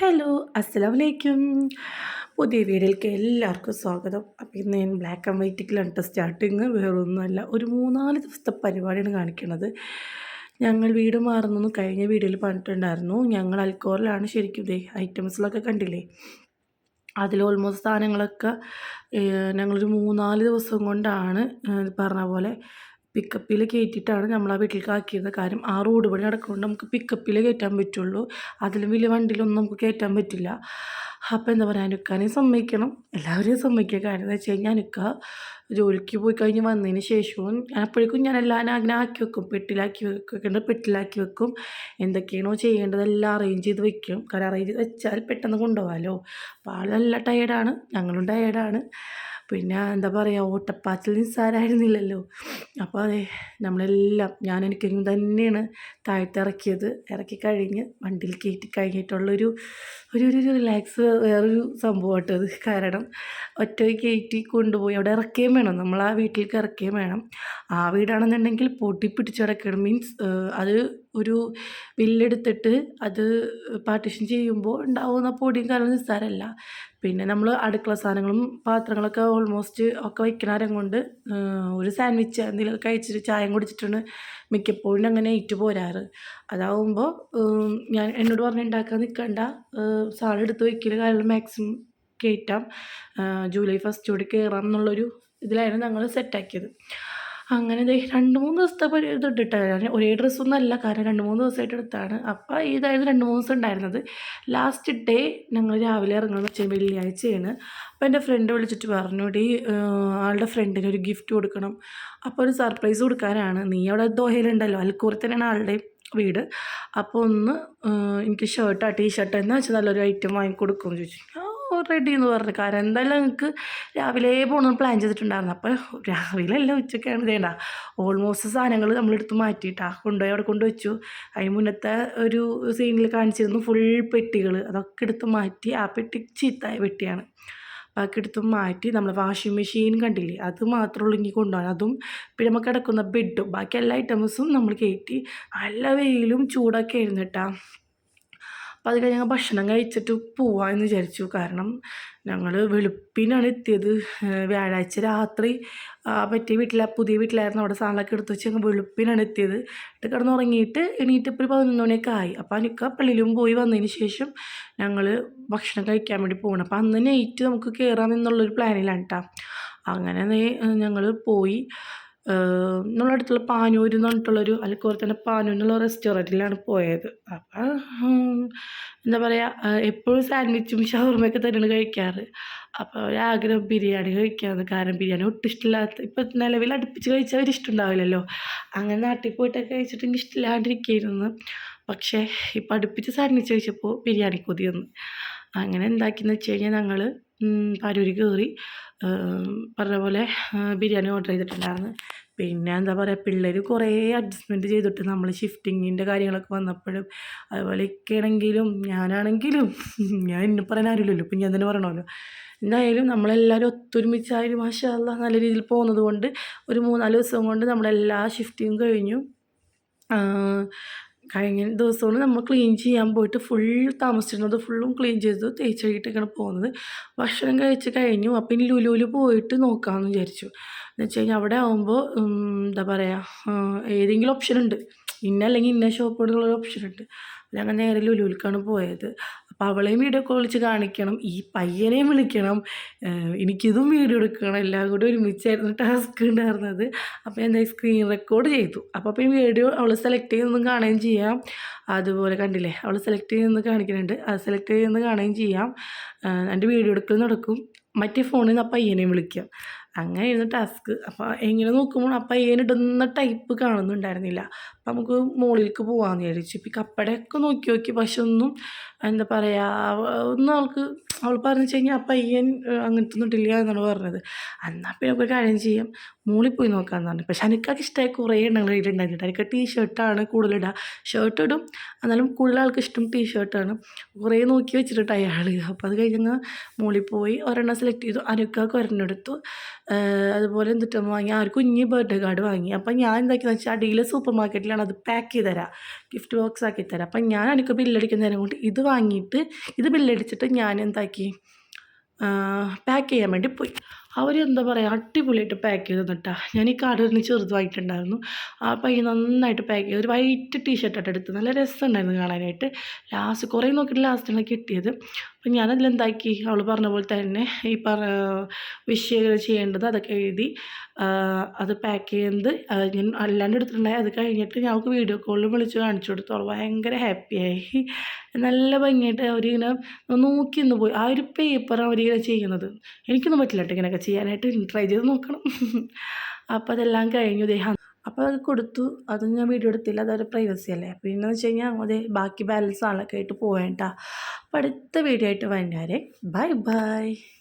Hello അസ്സലാമു അലൈക്കും പുതിയ വീഡിയോയിലേക്ക് എല്ലാവർക്കും സ്വാഗതം. അപ്പോൾ ഇന്ന് ഞാൻ ബ്ലാക്ക് ആൻഡ് വൈറ്റിക്കിലാണ് കേട്ടോ സ്റ്റാർട്ടിങ് വേറൊന്നുമല്ല ഒരു മൂന്നാൽ ദിവസത്തെ പരിപാടിയാണ് കാണിക്കുന്നത് ഞങ്ങൾ വീട് മാറുന്നു കഴിഞ്ഞ വീഡിയോയിൽ പറഞ്ഞിട്ടുണ്ടായിരുന്നു. ഞങ്ങൾ അൽക്കോറിലാണ് ശരിക്കും ഇതേ ഐറ്റംസിലൊക്കെ കണ്ടില്ലേ? അതിൽ ഓൾമോസ്റ്റ് സാധനങ്ങളൊക്കെ ഞങ്ങളൊരു മൂന്നാൽ ദിവസം കൊണ്ടാണ് പറഞ്ഞ പോലെ പിക്കപ്പിൽ കയറ്റിയിട്ടാണ് നമ്മൾ ആ വീട്ടിലേക്ക് ആക്കിയത് കാര്യം. ആ റോഡ് പണി നടക്കുന്നുണ്ട് നമുക്ക് പിക്കപ്പിൽ കയറ്റാൻ പറ്റുള്ളൂ. അതിലും വലിയ വണ്ടിയിലൊന്നും നമുക്ക് കയറ്റാൻ പറ്റില്ല. അപ്പോൾ എന്താ പറയുക അനുക്കാനെയും സമ്മതിക്കണം. എല്ലാവരെയും സമ്മതിക്കുക. കാര്യം എന്ന് വെച്ച് കഴിഞ്ഞാൽ അനുക്ക ജോലിക്ക് പോയി കഴിഞ്ഞ് വന്നതിന് ശേഷവും ഞാൻ അപ്പോഴേക്കും ഞാൻ എല്ലാം അങ്ങനെ ആക്കി വെക്കും. പെട്ടിലാക്കി വെക്കേണ്ടത് പെട്ടിലാക്കി വെക്കും. എന്തൊക്കെയാണോ ചെയ്യേണ്ടതെല്ലാം അറേഞ്ച് ചെയ്ത് വെക്കും. കാരണം അറേഞ്ച് ചെയ്ത് വെച്ചാൽ പെട്ടെന്ന് കൊണ്ടുപോകാമല്ലോ അപ്പോൾ ആൾ നല്ല ടയേർഡാണ് ഞങ്ങളും ടയേർഡാണ് പിന്നെ എന്താ പറയുക ഓട്ടപ്പാച്ചിൽ നിസ്സാരമായിരുന്നില്ലല്ലോ അപ്പോൾ അതെ നമ്മളെല്ലാം ഞാൻ എനിക്ക് തന്നെയാണ് താഴ്ത്തിറക്കിയത്. ഇറക്കി കഴിഞ്ഞ് വണ്ടിയിൽ കയറ്റി കഴിഞ്ഞിട്ടുള്ളൊരു ഒരു ഒരു റിലാക്സ് വേറൊരു സംഭവമായിട്ട് അത്. കാരണം ഒറ്റ കയറ്റി കൊണ്ടുപോയി അവിടെ ഇറക്കുകയും വേണം. നമ്മൾ ആ വീട്ടിലേക്ക് ഇറക്കുകയും വേണം. ആ വീടാണെന്നുണ്ടെങ്കിൽ പൊട്ടി പിടിച്ച് കിടക്കണം മീൻസ് അത് ഒരു വില്ലെടുത്തിട്ട് അത് പാർട്ടീഷൻ ചെയ്യുമ്പോൾ ഉണ്ടാവുന്ന പൊടിയും കാലം നിസ്സാരമല്ല. പിന്നെ നമ്മൾ അടുക്കള സാധനങ്ങളും പാത്രങ്ങളൊക്കെ ഓൾമോസ്റ്റ് ഒക്കെ വയ്ക്കണാരം കൊണ്ട് ഒരു സാൻഡ്വിച്ച് എന്തെങ്കിലുമൊക്കെ കഴിച്ചിട്ട് ചായം കുടിച്ചിട്ടാണ് മിക്കപ്പോഴും അങ്ങനെ ഇറ്റ് പോരാറ്. അതാവുമ്പോൾ ഞാൻ എന്നോട് പറഞ്ഞ് ഉണ്ടാക്കാൻ നിൽക്കണ്ട സാധനം എടുത്ത് വയ്ക്കൽ കാരണം മാക്സിമം കയറ്റാം ജൂലൈ ഫസ്റ്റോടെ കയറാം എന്നുള്ളൊരു ഇതിലായിരുന്നു ഞങ്ങൾ സെറ്റാക്കിയത് അങ്ങനെ രണ്ട് മൂന്ന് ദിവസത്തെ പരി ഇതുണ്ട് കേട്ടോ ഞാൻ ഒരേ ഡ്രസ്സൊന്നും അല്ല. കാരണം രണ്ട് മൂന്ന് ദിവസമായിട്ട് എടുത്താണ്. അപ്പോൾ ഇതായിരുന്നു രണ്ട് മൂന്ന് ദിവസം ഉണ്ടായിരുന്നത്. ലാസ്റ്റ് ഡേ ഞങ്ങൾ രാവിലെ ഇറങ്ങുന്നത് വെച്ചാൽ വെള്ളിയാഴ്ചയാണ്. അപ്പോൾ എന്റെ ഫ്രണ്ട് വിളിച്ചിട്ട് പറഞ്ഞു ഡി ആളുടെ ഫ്രണ്ടിന് ഒരു ഗിഫ്റ്റ് കൊടുക്കണം. അപ്പോൾ ഒരു സർപ്രൈസ് കൊടുക്കാനാണ്. നീ അവിടെ ദോഹയിലുണ്ടല്ലോ. അൽക്കൂറി തന്നെയാണ് ആളുടെ വീട്. അപ്പോൾ ഒന്ന് എനിക്ക് ഷർട്ടാണ് ടീ ഷർട്ട് എന്നാ വെച്ചാൽ നല്ലൊരു ഐറ്റം വാങ്ങിക്കൊടുക്കുമെന്ന് ചോദിച്ചു. റെഡി എന്ന് പറഞ്ഞു കാരണം എന്തായാലും നിങ്ങൾക്ക് രാവിലെ പോകണമെന്ന് പ്ലാൻ ചെയ്തിട്ടുണ്ടായിരുന്നു. അപ്പോൾ രാവിലെ അല്ല ഉച്ചയ്ക്കാണ് ചെയ്യണ്ട ഓൾമോസ്റ്റ് സാധനങ്ങൾ നമ്മളെടുത്ത് മാറ്റിയിട്ടാ. കൊണ്ടുപോയി അവിടെ കൊണ്ടുവച്ചു അതിന് മുന്നത്തെ ഒരു സീനിൽ കാണിച്ചിരുന്നു ഫുൾ പെട്ടികൾ അതൊക്കെ എടുത്ത് മാറ്റി. ആ പെട്ടി ചീത്തായ പെട്ടിയാണ്. ബാക്കി എടുത്ത് മാറ്റി നമ്മൾ വാഷിംഗ് മെഷീൻ കണ്ടില്ലേ? അത് മാത്രമേ ഉള്ളൂ ഇനി കൊണ്ടുപോകാൻ. അതും പിന്നെ നമുക്ക് കിടക്കുന്ന ബെഡും ബാക്കി എല്ലാ ഐറ്റംസും നമ്മൾ കയറ്റി നല്ല വെയിലും ചൂടൊക്കെ ആയിരുന്നു കേട്ടാ. അപ്പോൾ അത് കഴിഞ്ഞ് ഞങ്ങൾ ഭക്ഷണം കഴിച്ചിട്ട് പോവാമെന്ന് വിചാരിച്ചു. കാരണം ഞങ്ങൾ വെളുപ്പിനാണ് എത്തിയത്. വ്യാഴാഴ്ച രാത്രി പറ്റിയ വീട്ടില പുതിയ വീട്ടിലായിരുന്നു. അവിടെ സാധനങ്ങളൊക്കെ എടുത്ത് വെച്ച് ഞങ്ങൾ വെളുപ്പിനാണ് എത്തിയത്. എന്നിട്ട് കിടന്ന് ഉറങ്ങിയിട്ട് എണീറ്റപ്പോൾ ഒരു പതിനൊന്ന് മണിയൊക്കെ ആയി. അപ്പോൾ എനിക്ക് പള്ളിയിലും പോയി വന്നതിന് ശേഷം ഞങ്ങൾ ഭക്ഷണം കഴിക്കാൻ വേണ്ടി പോകണം അപ്പോൾ അന്ന് നൈറ്റ് നമുക്ക് കയറാം എന്നുള്ളൊരു പ്ലാനിലാണ് കേട്ടോ അങ്ങനെ ഞങ്ങൾ പോയി. നമ്മളെ അടുത്തുള്ള പാനൂർ എന്ന് പറഞ്ഞിട്ടുള്ളൊരു അലക്കോർ തന്നെ പാനൂർ എന്നുള്ള റെസ്റ്റോറന്റിലാണ് പോയത്. അപ്പം എന്താ പറയുക എപ്പോഴും സാൻഡ്വിച്ചും ഷവർമയൊക്കെ തന്നെയാണ് കഴിക്കാറ്. അപ്പോൾ ഒരാഗ്രഹം ബിരിയാണി കഴിക്കാമെന്ന് കാരണം ബിരിയാണി ഒട്ടും ഇഷ്ടമില്ലാത്ത ഇപ്പം നിലവിൽ അടുപ്പിച്ച് കഴിച്ചാൽ ഒരു ഇഷ്ടമുണ്ടാവില്ലല്ലോ അങ്ങനെ നാട്ടിൽ പോയിട്ടൊക്കെ കഴിച്ചിട്ട് എനിക്ക് ഇഷ്ടമില്ലാണ്ടിരിക്കുന്നു പക്ഷേ ഇപ്പം അടുപ്പിച്ച് സാൻഡ്വിച്ച് കഴിച്ചപ്പോൾ ബിരിയാണി കൊതി അങ്ങനെ എന്താക്കിയെന്ന് വെച്ച് കഴിഞ്ഞാൽ ഞങ്ങൾ പാരൂര് കയറി പറഞ്ഞ പോലെ ബിരിയാണി ഓർഡർ ചെയ്തിട്ടുണ്ടായിരുന്നു. പിന്നെ എന്താ പറയുക പിള്ളേർ കുറേ അഡ്ജസ്റ്റ്മെന്റ് ചെയ്തിട്ട് നമ്മൾ ഷിഫ്റ്റിങ്ങിന്റെ കാര്യങ്ങളൊക്കെ വന്നപ്പോഴും അതുപോലെ ഒക്കെയാണെങ്കിലും ഞാനാണെങ്കിലും ഞാൻ എന്നെ പറയാൻ ആരുമില്ലല്ലോ ഇപ്പം ഞാൻ തന്നെ പറയണമല്ലോ. എന്തായാലും നമ്മളെല്ലാവരും ഒത്തൊരുമിച്ചായാലും മാഷാല്ല നല്ല രീതിയിൽ പോകുന്നത് കൊണ്ട് ഒരു മൂന്നാൽ ദിവസം കൊണ്ട് നമ്മളെല്ലാ ഷിഫ്റ്റിങ്ങും കഴിഞ്ഞു. കഴിഞ്ഞ ദിവസമാണ് നമ്മൾ ക്ലീൻ ചെയ്യാൻ പോയിട്ട് ഫുൾ താമസിച്ചിരുന്നത്. ഫുള്ളും ക്ലീൻ ചെയ്ത് തേച്ച് കഴുകിയിട്ടൊക്കെയാണ് പോകുന്നത്. ഭക്ഷണം കഴിച്ച് കഴിഞ്ഞു. അപ്പം ഇനി ലുലുവിൽ പോയിട്ട് നോക്കാമെന്ന് വിചാരിച്ചു. എന്ന് വെച്ച് കഴിഞ്ഞാൽ അവിടെ ആകുമ്പോൾ എന്താ പറയുക ഏതെങ്കിലും ഓപ്ഷൻ ഉണ്ട്. ഇന്ന അല്ലെങ്കിൽ ഇന്ന ഷോപ്പ് എന്നുള്ളൊരു ഓപ്ഷൻ ഉണ്ട്. അല്ലെങ്കിൽ നേരെ ലുലുവിലേക്കാണ് പോയത്. അപ്പോൾ അവളെയും വീഡിയോ കോൾ വിളിച്ച് കാണിക്കണം ഈ പയ്യനെയും വിളിക്കണം. എനിക്കിതും വീഡിയോ എടുക്കണം. എല്ലാം കൂടി ഒരുമിച്ചായിരുന്നു ടാസ്ക് ഉണ്ടായിരുന്നത്. അപ്പോൾ എന്താ സ്ക്രീൻ റെക്കോർഡ് ചെയ്തു. അപ്പോൾ അപ്പോൾ ഈ വീഡിയോ അവൾ സെലക്ട് ചെയ്യുന്നതും കാണുകയും ചെയ്യാം. അതുപോലെ കണ്ടില്ലേ അവൾ സെലക്ട് ചെയ്യുന്നത് കാണിക്കുന്നുണ്ട്. അത് സെലക്ട് ചെയ്യുന്നത് കാണുകയും ചെയ്യാം. എന്റെ വീഡിയോ എടുക്കൽ നടക്കും. മറ്റേ ഫോണിൽ നിന്ന് ആ പയ്യനെയും വിളിക്കാം. അങ്ങനെയായിരുന്നു ടാസ്ക് അപ്പോൾ എങ്ങനെ നോക്കുമ്പോൾ അപ്പം ഏനിടുന്ന ടൈപ്പ് കാണുന്നുണ്ടായിരുന്നില്ല. അപ്പം നമുക്ക് മുകളിലേക്ക് പോകാമെന്ന് വിചാരിച്ചു. ഇപ്പം കപ്പടയൊക്കെ നോക്കി നോക്കി പക്ഷെ ഒന്നും എന്താ പറയുക ഒന്നും അവൾക്ക് അവൾ പറഞ്ഞു വെച്ച് കഴിഞ്ഞാൽ ആ പയ്യൻ അങ്ങനത്തെ ഒന്നും ഇട്ടില്ല എന്നാണ് പറഞ്ഞത്. എന്നാൽ പിന്നെ ഒരു കാര്യം ചെയ്യാം. മൂളി പോയി നോക്കാമെന്ന് പറഞ്ഞു പക്ഷെ എനിക്കൊക്കെ ഇഷ്ടമായ കുറേ എണ്ണങ്ങൾ കയ്യിലുണ്ടായിരുന്നു എനിക്ക് ടീ ഷർട്ടാണ് കൂടുതലിടുക ഷർട്ട് ഇടും. എന്നാലും കൂടുതൽ ആൾക്ക് ഇഷ്ടം ടീ ഷർട്ടാണ് കുറേ നോക്കി വെച്ചിട്ടുണ്ട് അയാൾ അപ്പോൾ അത് കഴിഞ്ഞങ്ങ് മൂളി പോയി ഒരെണ്ണം സെലക്ട് ചെയ്തു. അനുക്കാക്ക് ഒരെണ്ണം എടുത്തു. അതുപോലെ എന്തിട്ടും വാങ്ങി. ആ ഒരു കുഞ്ഞ് ബർത്ത്ഡേ കാർഡ് വാങ്ങി. അപ്പം ഞാൻ എന്താക്കിയെന്ന് വെച്ചാൽ അടിയിൽ സൂപ്പർ മാർക്കറ്റിലാണ് അത് പാക്ക് ചെയ്ത് തരാം ഗിഫ്റ്റ് ബോക്സ് ആക്കി തരാം. അപ്പം ഞാൻ എനിക്ക് ബില്ലടിക്കുന്നതിനെ കൊണ്ട് ഇത് വാങ്ങിയിട്ട് ഇത് ബില്ലടിച്ചിട്ട് ഞാൻ എന്താക്കി? പാക്ക് ചെയ്യാൻ വേണ്ടി പോയി. അവർ എന്താ പറയുക അടിപൊളിയായിട്ട് പാക്ക് ചെയ്ത് തന്നിട്ടാ. ഞാൻ ഈ കാർഡ് ഒന്ന് ചെറുതായിട്ടുണ്ടായിരുന്നു. ആ പയ്യൻ നന്നായിട്ട് പാക്ക് ചെയ്ത്. ഒരു വൈറ്റ് ടീഷർട്ടായിട്ട് എടുത്ത് നല്ല രസമുണ്ടായിരുന്നു കാണാനായിട്ട്. ലാസ്റ്റ് കുറേ നോക്കിയിട്ട് ലാസ്റ്റാണ് കിട്ടിയത്. അപ്പം ഞാനതിലെന്താക്കി? അവൾ പറഞ്ഞ പോലെ തന്നെ ഈ പറ വിഷയങ്ങൾ ചെയ്യേണ്ടത് അതൊക്കെ എഴുതി അത് പാക്ക് ചെയ്യുന്നത് ഞാൻ അല്ലാണ്ട് എടുത്തിട്ടുണ്ടായി അത് കഴിഞ്ഞിട്ട് ഞങ്ങൾക്ക് വീഡിയോ കോളിൽ വിളിച്ച് കാണിച്ചു കൊടുത്തു. അവൾ ഭയങ്കര ഹാപ്പിയായി നല്ല ഭംഗിയായിട്ട് അവരിങ്ങനെ നോക്കി നിന്ന് പോയി. ആ ഒരു പേപ്പറാണ് അവരിങ്ങനെ ചെയ്യുന്നത്. എനിക്കൊന്നും പറ്റില്ല കേട്ടോ ഇങ്ങനെയൊക്കെ ചെയ്യാനായിട്ട്. ട്രൈ ചെയ്ത് നോക്കണം. അപ്പോൾ അതെല്ലാം കഴിഞ്ഞു ദേഹം അപ്പോൾ അത് കൊടുത്തു. അത് ഞാൻ വീഡിയോ എടുത്തില്ല. അതൊരു പ്രൈവസി അല്ലേ. പിന്നെ എന്ന് വെച്ച് കഴിഞ്ഞാൽ അതെ ബാക്കി ബാലൻസ് ആളൊക്കെ ആയിട്ട് പോവേണ്ട അപ്പോൾ അടുത്ത വീഡിയോ ആയിട്ട് വന്നാരെ ബൈ ബൈ